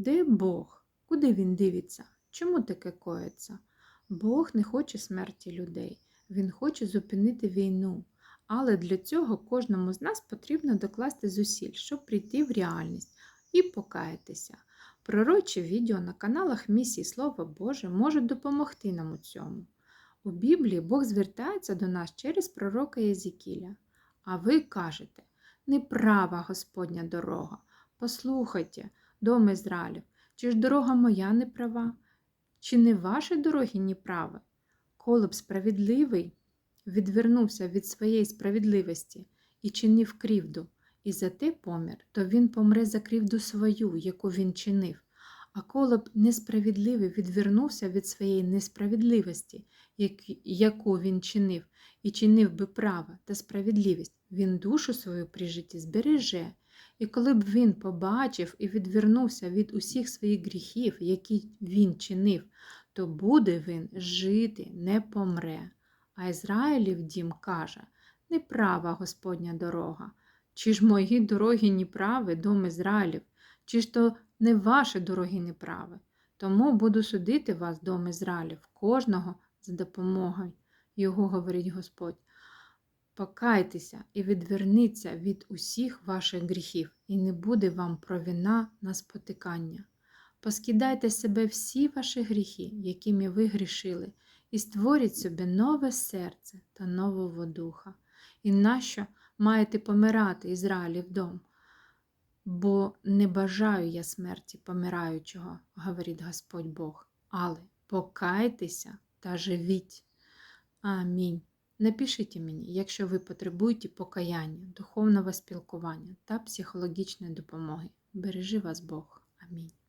Де Бог? Куди він дивиться? Чому таке коїться? Бог не хоче смерті людей, Він хоче зупинити війну. Але для цього кожному з нас потрібно докласти зусиль, щоб прийти в реальність і покаятися. Пророчі відео на каналах місії Слово Боже можуть допомогти нам у цьому. У Біблії Бог звертається до нас через пророка Єзікіля. А ви кажете, неправа Господня дорога. Послухайте, дом Ізраїлів, чи ж дорога моя не права? Чи не ваші дороги неправі? Коли б справедливий відвернувся від своєї справедливості і чинив кривду, і за те помер, то він помре за кривду свою, яку він чинив. А коли б несправедливий відвернувся від своєї несправедливості, яку він чинив, і чинив би право та справедливість, він душу свою при житті збереже. І коли б він побачив і відвернувся від усіх своїх гріхів, які він чинив, то буде він жити, не помре. А Ізраїлів дім каже, неправа Господня дорога. Чи ж мої дороги неправи, дом Ізраїлів, чи ж то не ваші дороги неправи? Тому буду судити вас, дом Ізраїлів, кожного за допомогою. Його говорить Господь. Покайтеся і відверніться від усіх ваших гріхів, і не буде вам провина на спотикання. Поскидайте себе всі ваші гріхи, якими ви грішили, і створіть собі нове серце та нового духа. І нащо маєте помирати Ізраїлів дом? Бо не бажаю я смерті помираючого, говорить Господь Бог, але покайтеся та живіть. Амінь. Напишіть мені, якщо ви потребуєте покаяння, духовного спілкування та психологічної допомоги. Бережи вас Бог. Амінь.